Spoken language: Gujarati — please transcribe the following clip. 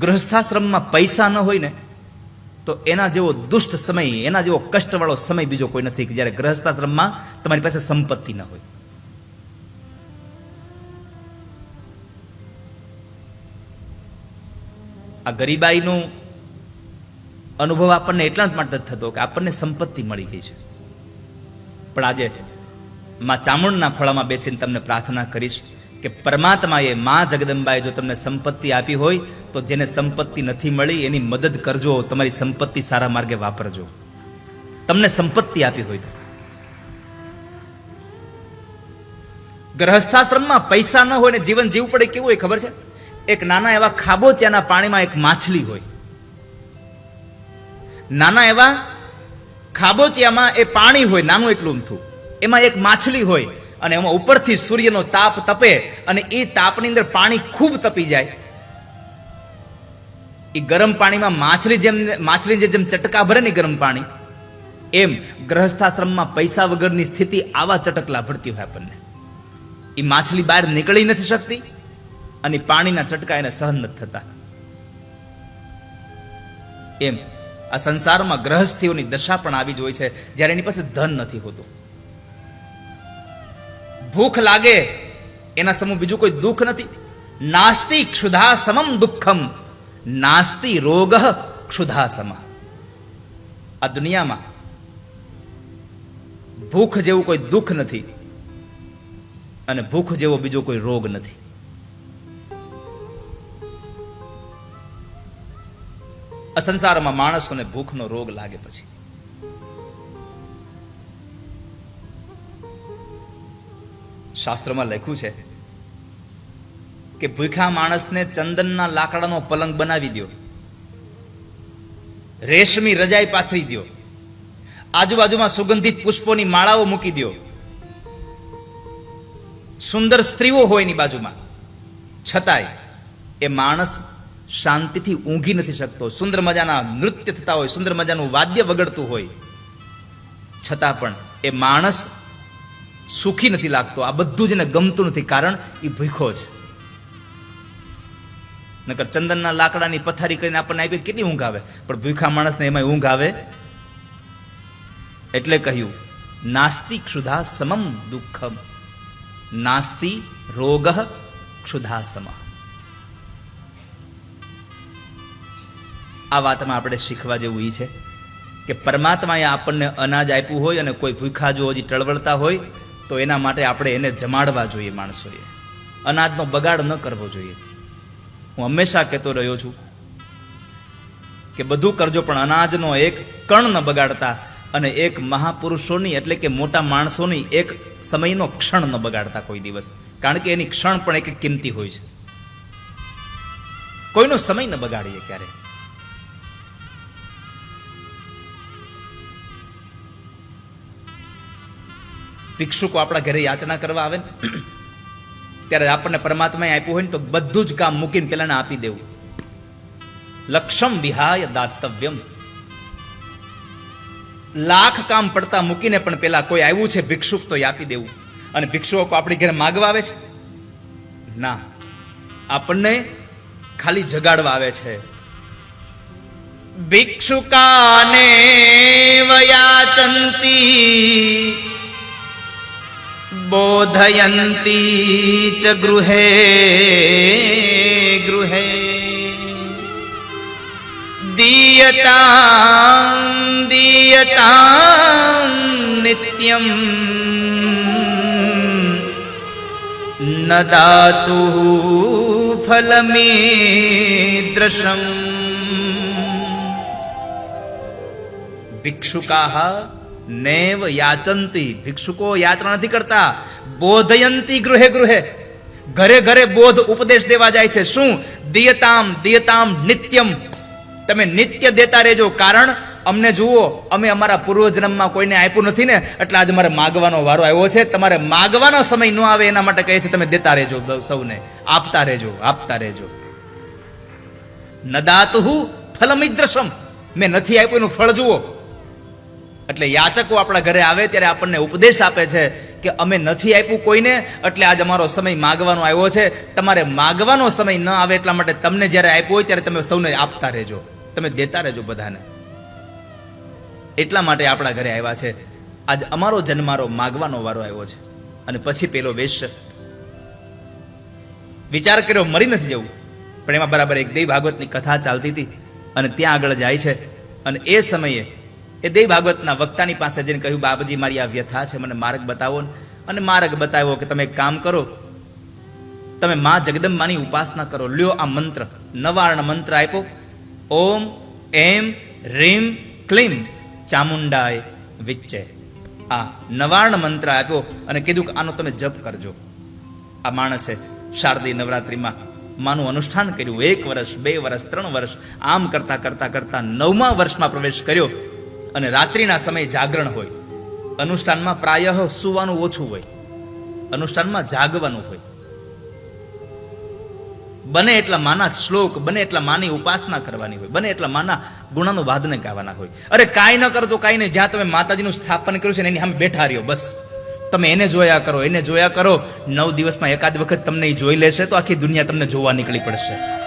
ગૃહસ્થાશ્રમમાં પૈસા ન હોય ને, તો એના જેવો દુષ્ટ સમય, એના જેવો કષ્ટવાળો સમય બીજો કોઈ નથી કે જ્યારે ગૃહસ્થાશ્રમમાં તમારી પાસે સંપત્તિ ન હોય. આ ગરીબાઈનો અનુભવ આપણને એટલા જ માટે થતો કે આપણને સંપત્તિ મળી ગઈ છે. પણ આજે માં ચામુંડના ખોળામાં બેસીને તમને પ્રાર્થના કરીશ કે પરમાત્માએ મા જગદંબાએ જો તમને સંપત્તિ આપી હોય તો જેને સંપત્તિ નથી મળી, એની મદદ કરજો, તમારી સંપત્તિ સારા માર્ગે વાપરજો. તમને સંપત્તિ આપી હોય તો. ગ્રહસ્થાશ્રમમાં પૈસા ન હોય ને જીવન જીવવું પડે કેવું હોય ખબર છે? એક નાના એવા ખાબોચિયાના પાણીમાં એક માછલી હોય. નાના એવા ખાબોચિયામાં એ પાણી હોય, નાનું એટલું થું એમાં એક માછલી હોય અને એમાં ઉપરથી સૂર્યનો તાપ તપે અને એ તાપની અંદર પાણી ખૂબ તપી જાય. એ ગરમ પાણીમાં માછલી જેમ માછલી જેમ ચટકા ભરે ને ગરમ પાણી, એમ ગ્રહસ્થાશ્રમમાં પૈસા વગરની સ્થિતિ આવા ચટકલા ભરતી હોય આપણને. એ માછલી બહાર નીકળી નથી શકતી અને પાણીના ચટકા એને સહન નથી થતા. એમ, આ સંસારમાં ગ્રહસ્થીઓની દશા પણ આવી જ હોય છે જ્યારે એની પાસે ધન નથી હોતું. ભૂખ લાગે, એના સમૂહ બીજું કોઈ દુઃખ નથી. નાસ્તિ ક્ષુધા સમમ દુઃખમ. નાસ્તિ રોગ ક્ષુધાસમ. આ દુનિયામાં ભૂખ જેવું કોઈ દુઃખ નથી અને ભૂખ જેવો બીજો કોઈ રોગ નથી. આ સંસારમાં માણસોને ભૂખનો રોગ લાગે પછી. શાસ્ત્રમાં લખ્યું છે કે ભૂખા માણસને ચંદનના લાકડાનો પલંગ બનાવી દો રેશમી રજાઈ પાથરી દો આજુબાજુમાં સુગંધિત પુષ્પોની માળાઓ મૂકી દો સુંદર સ્ત્રીઓ હોય એની બાજુમાં. છતાંય એ માણસ શાંતિથી ઊંઘી નથી શકતો. સુંદર મજાના નૃત્ય થતા હોય, સુંદર મજાનું વાદ્ય વગડતું હોય. છતાં પણ એ માણસ સુખી નથી લાગતો. આ બધું જ એને ગમતું નથી. કારણ એ ભૂખો છે. નકર ચંદનના લાકડાની પથારી કરીને આપણને આપી કેટલી ઊંઘ આવે? પણ ભૂખા માણસને એમાં ઊંઘ આવે? એટલે કહ્યું નાસ્તિ ક્ષુધા સમમ દુઃખમ. નાસ્તિ રોગ ક્ષુધા સમ. આ વાતમાં આપણે શીખવા જેવું એ છે કે પરમાત્માએ આપણને અનાજ આપ્યું હોય અને કોઈ ભૂખા જો હજી ટળવળતા હોય, તો એના માટે આપણે એને જમાડવા જોઈએ માણસોએ. અનાજનો બગાડ ન કરવો જોઈએ. હું હંમેશા કહેતો રહ્યો છું કે બધું કરજો, પણ અનાજનો એક કણ ન બગાડતા અને એક મહાપુરુષોની, એટલે કે મોટા માણસોની એક સમયનો ક્ષણ ન બગાડતા કોઈ દિવસ. કારણ કે એની ક્ષણ પણ એક કિંમતી હોય છે. કોઈનો સમય ન બગાડીએ ક્યારે. ભિક્ષુકો આપણા ઘરે યાચના કરવા આવે ને ત્યારે આપણને પરમાત્માએ આપ્યું હોય ને તો બધું જ કામ મૂકીને પેલાને આપી દેવું. લક્ષમ વિહાય દાતવ્યમ. લાખ કામ પડતા મૂકીને પણ પેલા કોઈ આવ્યું છે ભિક્ષુક તો આપી દેવું. અને ભિક્ષુકો આપણી ઘરે માગવા આવે છે? ના. આપણને ખાલી જગાડવા આવે છે. ભિક્ષુકાને વયાચંતી બોધયંતી ચ ગૃહે ગૃહે दीयतां દીયતાં નિત્યમ ન દાતુ ફલમીદ્રશમ ભિક્ષુકાહ નૈવ યાચંતી ભિક્ષુકો યાચના નથી કરતા બોધયંતી ગૃહે ગૃહે. ઘરે ઘરે બોધ ઉપદેશ દેવા જાય છે. શું? દિયતામ દિયતામ નિત્યમ. તમે નિત્ય દેતા રહેજો. કારણ અમને જુઓ, અમે અમારા પૂર્વજન્મમાં કોઈને આપ્યું નથી ને, એટલે આજે મારે માગવાનો વારો આવ્યો છે. તમારે માગવાનો સમય ન આવે એના માટે કહે છે, તમે દેતા રહેજો સૌને. આપતા રહેજો આપતા રહેજો. નદાતુહુ ફલમિદ્રસમ મેં નથી આપ્યું એનું ફળ જુઓ. એટલે યાચકો આપણા ઘરે આવે ત્યારે આપણને ઉપદેશ આપે છે કે અમે નથી આપ્યું કોઈને, એટલે આજ અમારો સમય માગવાનો આવ્યો છે. તમારે માગવાનો સમય ન આવે એટલા માટે તમને જ્યારે આપ્યો હોય ત્યારે તમે સૌને આપતા રહેજો. તમે દેતા રહેજો બધાને. એટલા માટે આપણા ઘરે આવ્યા છે. આજ અમારો જન્મારો માગવાનો વારો આવ્યો છે. અને પછી પેલો વેશ. વિચાર કર્યો, મરી નથી જવું. પણ એમાં બરાબર એક દેવ ભાગવતની કથા ચાલતી હતી અને ત્યાં આગળ જાય છે. અને એ સમયે એ દેવ ભાગવતના વક્તાની પાસે જઈને કહ્યું બાબાજી મારી આ વ્યથા છે, મને માર્ગ બતાવો અને માર્ગ બતાવ્યો કે, તમે કામ કરો, તમે મા જગદંબાની ઉપાસના કરો. લ્યો આ મંત્ર, નવાર્ણ મંત્ર આપ્યો. ઓમ, એમ, રીમ, ક્લીમ, ચામુંડાય વિચ્ચે આ નવાર્ણ મંત્ર આપ્યો અને કીધું કે, આનો તમે જપ કરજો. આ માણસે શારદી નવરાત્રિમાં માનું અનુષ્ઠાન કર્યું. એક વર્ષ, બે વર્ષ, ત્રણ વર્ષ, આમ કરતા કરતા કરતા નવમા વર્ષમાં પ્રવેશ કર્યો. અને રાત્રિના સમયે જાગરણ હોય. અનુષ્ઠાનમાં પ્રાયઃ સુવાનું ઓછું હોય. અનુષ્ઠાનમાં જાગવાનું હોય. બને એટલા માના શ્લોક, બને એટલા માની ઉપાસના કરવાની હોય, બને એટલા માના ગુણાનું વાદને ગાવાના હોય. અરે કાંઈ ન કરો તો કાંઈ નહીં, જ્યાં તમે માતાજીનું સ્થાપન કર્યું છે એની સામે બેઠા રહ્યો, બસ. તમે એને જોયા કરો, એને જોયા કરો. નવ દિવસમાં એકાદ વખત તમને જોઈ લેશે તો આખી દુનિયા તમને જોવા નીકળી પડશે.